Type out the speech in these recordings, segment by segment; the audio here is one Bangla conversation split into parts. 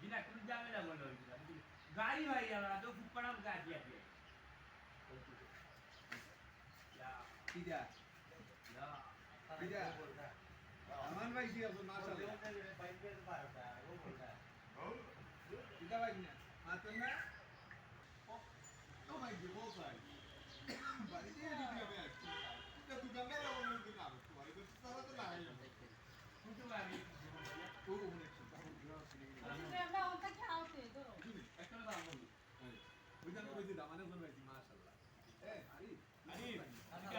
বিনা কোনো ঝামেলা মনে হয়েছিল গাড়ি ভাই আমরা তো আমান ভাই কি আছে মাশাআল্লাহ কিটা ভাই না মাতন না ও ভাই কি বল ভাই বাড়িতে দিদি আমি আসছি এটা দোকানে যাব না দিন আর তোমার তো সারা তো আমরা বলি বুঝান কইছি দামানে ফোন ভাই মাশাআল্লাহ এ আরি আরে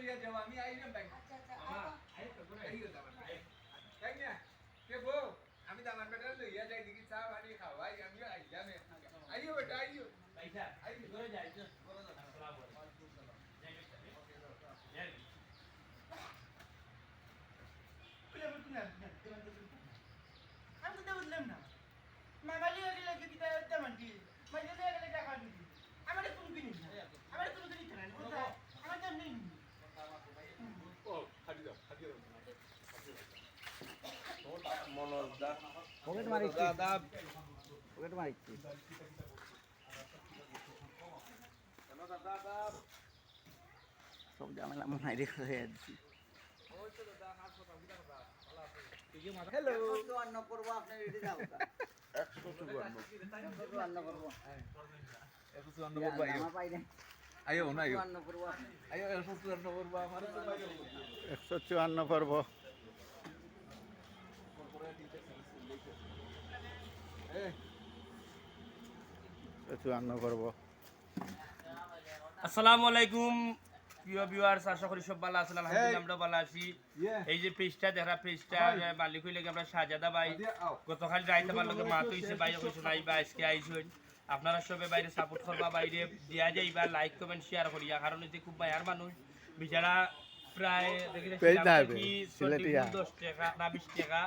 Lihat jawab ni ayam bang. আচ্ছা আচ্ছা মামা আই তো করে Ayo taman. Kayaknya. Ke bu, kami taman betul lu ya jadi kita hari kawai kami ayam ya. Ayo beta ayo. পয়সা আই করে যাই তো আসসালামু আমি তো বুঝলাম না মামালি আগে লাগে কিতা তেমন কি মাঝে দিয়ে গেলে টাকা দিবি আমার কোনো কিনিস না আমার কোনো কিনিস না বুঝলা আমার তো নেই Oh, hadi dong, hadi dong. Pocket মারিছি pocket মারিছি সব ঝামেলা মনে রেখে হ্যালো করব আপনি রেডি যাও একশো চুয়ান্ন করব। আমার পাই নাই ayo. চুয়ান্ন করব. একশো চুয়ান্ন করব। চুয়ান্ন করব। আসসালামু আলাইকুম প্রিয় ভিউয়ার্স আশা করি সব ভালো আছেন আলহামদুলিল্লাহ আমরা ভালো আছি। এই যে পেজটা দেখা পেজটা মালিক হইলে আমরা সাজাদা ভাই. গতকাল মাত হইছে ভাই বা আজকে আপনারা সবে বাইরে সাপোর্ট করবা বাইরে দিয়া যাইবা লাইক কমেন্ট শেয়ার করিয়া। কারণ হচ্ছে খুব মায়ার মানুষ বিচারা প্রায়। দশ টাকা না বিশ টাকা।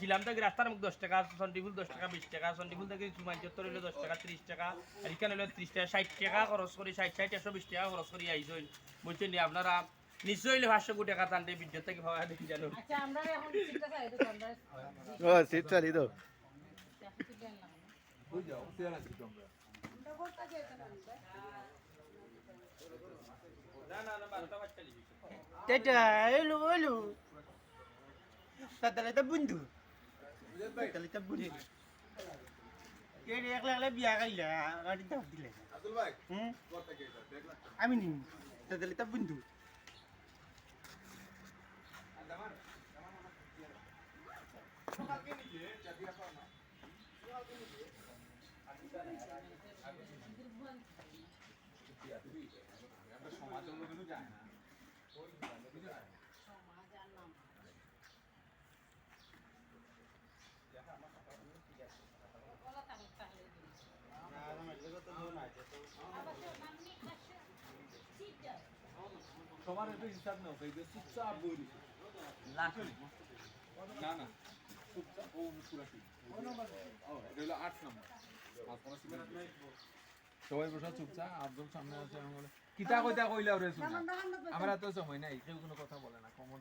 শিলাম থেকে রাস্তার মুখ দশ টাকা সন্ডিফুল দশ টাকা বিশ টাকা সন্ডিফুল থেকে সুমাঞ্চত্তর হইলে দশ টাকা ত্রিশ টাকা আর এখানে হইলে ত্রিশ টাকা ষাট টাকা খরচ করি ষাট ষাট একশো বিশ টাকা খরচ করি আইসুন বুঝছেন আপনারা? নিশ্চয়ই পাঁচশো কোটি টাকা টানতে বিদ্যুৎ থেকে পাওয়া দেখি জানো। আচ্ছা ও সিট চালি তো চিন্তা না Gue jauh, dia lagi dong. আমরা বলতা যেতে না না না না বারোটা বাচ্চা তেটা এলো এলো তাহলে তো বন্ধু তাহলে তো বন্ধু কে একলা একলা বিয়া গাইলা গাড়ি দাও দিলে Abdul Baik, হুম kota kita, baiklah. আমি নিম তাহলে তো বন্ধু Ada mana? Ada mana? Soal ini je, লোক কিন্তু যায় না সমাজ আর নাম বলা তাহলে তাহলে আবার সে নাম নিয়ে আসে তোমার একটু হিসাব নাও এই চুপচাপ বই না না চুপচাপ ও চুরাশি ও এটা হলো আট নম্বর। সিমেন্ট সবাই বসা চুপচাপ আব্দুল সামনে আছে আমি বলে কিতা কইতা কইলা ওরে শুনা আমরা তো সময় নাই কেউ কোনো কথা বলে না কমন